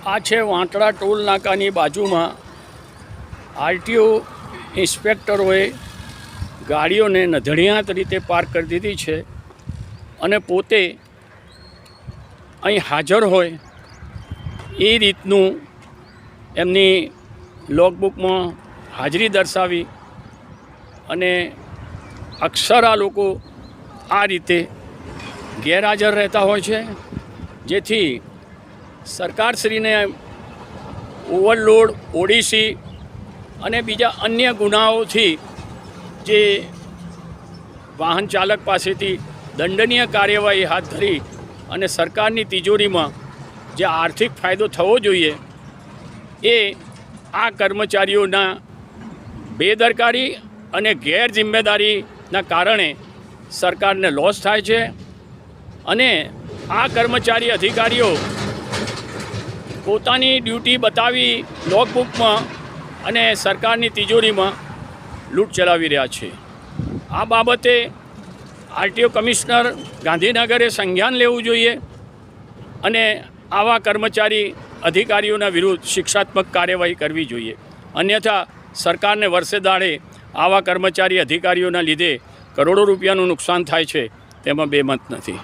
આ છે વાંટડા ટોલ નાકાની બાજુમાં. આરટીઓ ઇન્સ્પેક્ટરોએ ગાડીઓને નધણિયાત રીતે પાર્ક કરી દીધી છે અને પોતે અહીં હાજર હોય એ રીતનું એમની લોગબુકમાં હાજરી દર્શાવી અને અક્ષર આ લોકો આ રીતે ગેરહાજર રહેતા હોય છે, જેથી સરકારશ્રીને ઓવરલોડ, ઓડીસી અને બીજા અન્ય ગુનાઓથી જે વાહન ચાલક પાસેથી દંડનીય કાર્યવાહી હાથ ધરી અને સરકારની તિજોરીમાં જે આર્થિક ફાયદો થવો જોઈએ, એ આ કર્મચારીઓના બેદરકારી અને ગેરજિમ્મેદારીના કારણે સરકારને લોસ થાય છે. અને આ કર્મચારી અધિકારીઓ પોતાની ડ્યુટી બતાવી લોકબુકમાં અને સરકારની તિજોરીમાં લૂંટ ચલાવી રહ્યા છે. આ બાબતે આરટીઓ કમિશનર ગાંધીનગરે સંજ્ઞાન લેવું જોઈએ અને આવા કર્મચારી અધિકારીઓના વિરુદ્ધ શિક્ષાત્મક કાર્યવાહી કરવી જોઈએ. અન્યથા સરકારને વર્ષે દાડે આવા કર્મચારી અધિકારીઓના લીધે કરોડો રૂપિયાનું નુકસાન થાય છે, તેમાં બેમત નથી.